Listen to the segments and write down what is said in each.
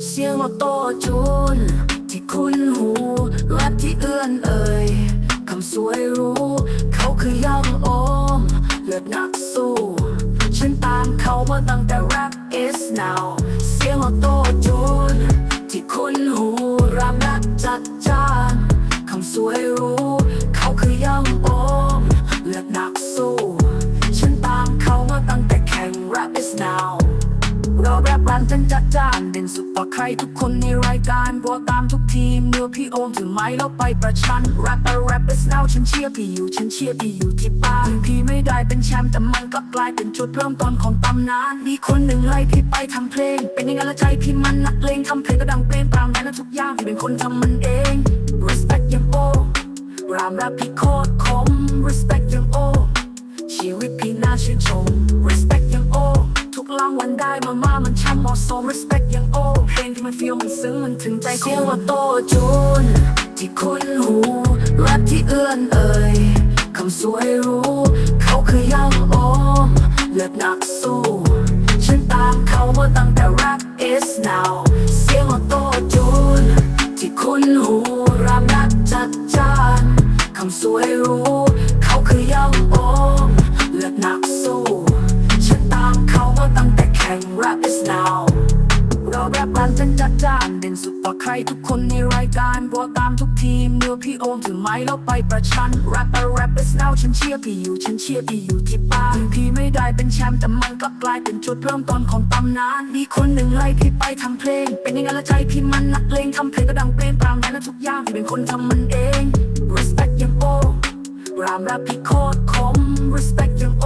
ว่าโตจูน ที่คุ้นหูแรปที่เอื้อนเอ่ยคำสวยรู้ เขาคือย่องโอม เลือดนักสู้ฉันตามเขามาตั้งแต่ rap is now เสียงว่าโตจูน ที่คุ้นหูรามนักจัดจานคำสวยรู้ ครทุกคนในรายการบัวตามทุกทีมเนื้อพี่โอมถือไม้แล้วไปประชัน rapper rap is now ฉันเชียร์พี่อยู่ฉันเชียร์พี่อยู่ที่บ้านถึงพี่ไม่ได้เป็นแชมป์แต่มันก็กลายเป็นจุดเริ่มต้นของตำนาน มีคนหนึ่งไล่พี่ไปทำเพลง เป็นยังไงละใจพี่มันนักเลงทำเพลงก็ดังเปรี้ยงปรางและทุกอย่างพี่เป็นคนทำมันเอง respect ยังโอรามแรปพี่โคตรคม respect ยังโอชีวิตพี่น่าชื่นชม respect ได้มามามันช่างเหมาะสม respect ยังโอเพลงที่มันฟีลมันซึ้งมันถึงใจเสียงว่าโตจูน ที่คุ้นหูแรปที่เอื้อนเอ่ยคำสวยรู้ เขาคือยังโอมเลือดนักสู้ฉันตามเขามาตั้งแต่ rap is now เสียงว่าโตจูน ที่คุ้นหูรามนักจัดจานคำสวยรู้ เขาคือยังโอมเลือดนัก เด่นสุดต่อใครทุกคนในรายการบัวตามทุกทีมเนื้อพี่โอมถือไม้แล้วไปประชัน rapper rap is now ฉันเชียร์พี่อยู่ฉันเชียร์พี่อยู่ที่บ้านถึงพี่ไม่ได้เป็นแชมป์แต่มันก็กลายเป็นจุดเริ่มต้นของตำนาน มีคนหนึ่งไล่พี่ไปทำเพลง เป็นยังไงละใจพี่มันนักเลงทำเพลงก็ดังเปรี้ยงปรางและทุกอย่างพี่เป็นคนทำมันเอง respect ยังโอรามแรปพี่โคตรคม respect ยังโอ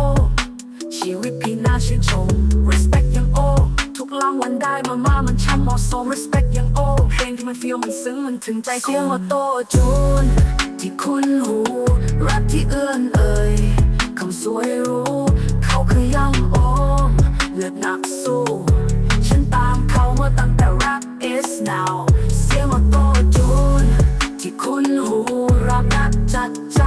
ชีวิตพี่น่าชื่นชม respect ได้มามามันช่างเหมาะสม respect อย่างโอ้เพลงที่มันฟีลมันซึ้งมันถึงใจเสียงว่าโตจูน ที่คุณหู รักที่เอื้อนเอ่ยคำสวยรู้ เขาคือยังโอมเลือดหนักสู้ ฉันตามเขามาตั้งแต่รัก is now เสียงว่าโตจูน ที่คุณหู รักนักจัดจ